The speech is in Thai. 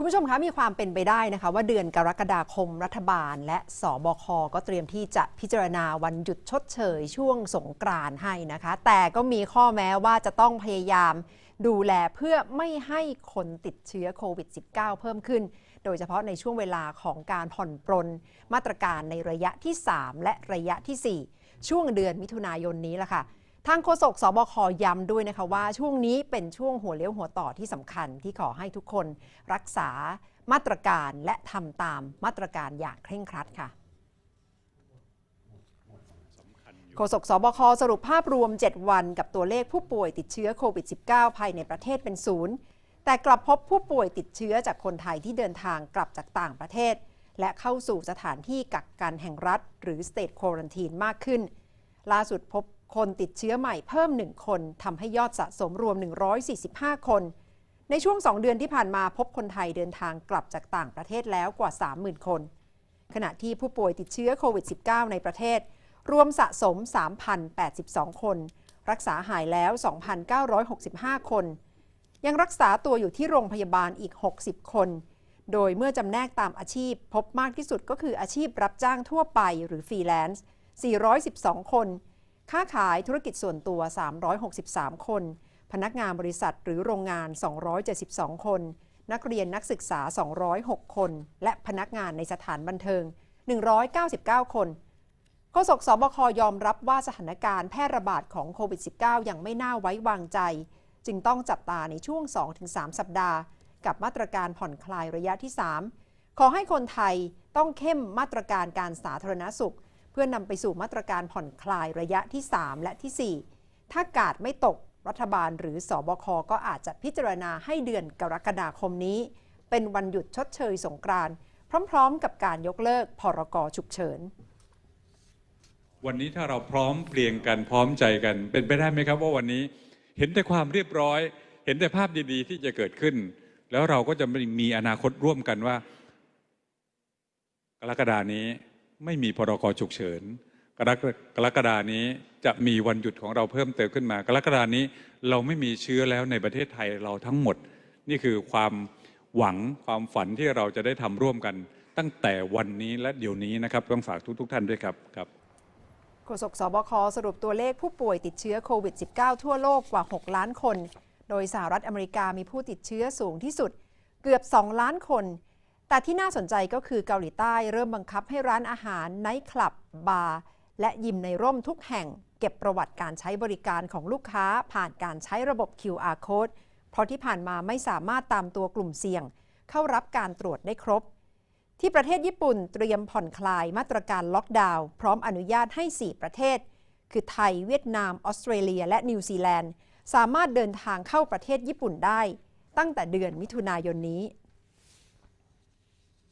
คุณผู้ชมคะมีความเป็นไปได้นะคะ ว่าเดือนกรกฎาคมรัฐบาล และสบคก็เตรียมที่จะพิจารณาวันหยุดชดเชยช่วงสงกรานต์ให้นะคะ แต่ก็มีข้อแม้ว่าจะต้องพยายามดูแลเพื่อไม่ให้คนติดเชื้อโควิด -19 เพิ่มขึ้น โดยเฉพาะในช่วงเวลาของการผ่อนปรนมาตรการในระยะที่ 3 และระยะทีสี่4 ช่วงเดือนมิถุนายนนี้ละค่ะ ทางโฆษกสบคย้ำด้วยนะคะว่าช่วงนี้เป็นช่วงหัวเลี้ยวหัวต่อที่สำคัญที่ขอให้ทุกคนรักษามาตรการและทำตามมาตรการอย่างเคร่งครัดค่ะโฆษกสบคสรุปภาพรวม 7 วันกับตัวเลขผู้ป่วยติดเชื้อโควิด -19 ภายในประเทศเป็นศูนย์แต่กลับพบผู้ป่วยติดเชื้อจากคนไทยที่เดินทางกลับจากต่างประเทศ และเข้าสู่สถานที่กักกันแห่งรัฐ หรือ State Quarantine มากขึ้น ล่าสุดพบ คนติดเชื้อใหม่เพิ่ม 1 คนทำให้ยอดสะสมรวม 145 คน ในช่วง 2 เดือนที่ผ่านมาพบคนไทยเดินทางกลับจากต่างประเทศแล้วกว่า 30,000 คน ขณะที่ผู้ป่วยติดเชื้อโควิด -19 ในประเทศ รวมสะสม 3,082 คน รักษาหายแล้ว 2,965 คน ยังรักษาตัวอยู่ที่โรงพยาบาลอีก 60 คน โดยเมื่อจำแนกตามอาชีพ พบมากที่สุดก็คืออาชีพรับจ้างทั่วไปหรือฟรีแลนซ์ 412 คน ค้าขายธุรกิจส่วนตัว 363 คน พนักงานบริษัทหรือโรงงาน 272 คน นักเรียนนักศึกษา 206 คน และพนักงานในสถานบันเทิง 199 คนโฆษกสบคยอมรับว่าสถานการณ์แพร่ระบาดของโควิด -19 ยังไม่น่าไว้วางใจ จึงต้องจับตาในช่วง 2-3 สัปดาห์ กับมาตรการผ่อนคลายระยะที่ 3 ขอให้คนไทยต้องเข้มมาตรการการสาธารณสุข พื่อนำไปสู่มาตรการผ่อนคลายระยะที่ 3 และทีสี่ 4 ถ้ากาดไม่ตกรัฐบาลหรือสอบคก็อาจจะพิจารณาให้เดือนกรกฎาคมนี้ เป็นวันหยุดชดเชยสงกรานต์พร้อมๆ กับการยกเลิกพรกฉุกเฉิน วันนี้ถ้าเราพร้อมเพรียงกันพร้อมใจกัน เป็นไปได้ไหมครับว่าวันนี้เห็นแต่ความเรียบร้อย เห็นแต่ภาพดีๆ ที่จะเกิดขึ้น แล้วเราก็จะมีอนาคตร่วมกันว่ากรกฎานี้ ไม่มีพรกฉุกเฉินกรกรกฎานี้จะมีวันหยุดของเราเพิ่มเติมขึ้นมา กรกฎานี้เราไม่มีเชื้อแล้วในประเทศไทยเราทั้งหมด นี่คือความหวังความฝันที่เราจะได้ทำร่วมกัน ตั้งแต่วันนี้และเดี๋ยวนี้นะครับต้องฝากทุกๆท่านด้วยครับครับโฆษกสบคสรุปตัวเลขผู้ป่วยติดเชื้อโควิด -19 ทั่วโลกกว่า 6 ล้านคน โดยสหรัฐอเมริกามีผู้ติดเชื้อสูงที่สุด เกือบ 2 ล้านคน แต่ที่น่าสนใจก็คือเกาหลีใต้เริ่มบังคับให้ร้านอาหารไนท์คลับบาร์และยิมในร่มทุกแห่ง เก็บประวัติการใช้บริการของลูกค้าผ่านการใช้ระบบ QR code เพราะที่ผ่านมาไม่สามารถตามตัวกลุ่มเสี่ยง เข้ารับการตรวจได้ครบ ที่ประเทศญี่ปุ่นเตรียมผ่อนคลายมาตรการล็อกดาวน์พร้อมอนุญาตให้ 4 ประเทศ คือไทย เวียดนาม ออสเตรเลีย และนิวซีแลนด์ สามารถเดินทางเข้าประเทศญี่ปุ่นได้ ตั้งแต่เดือนมิถุนายนนี้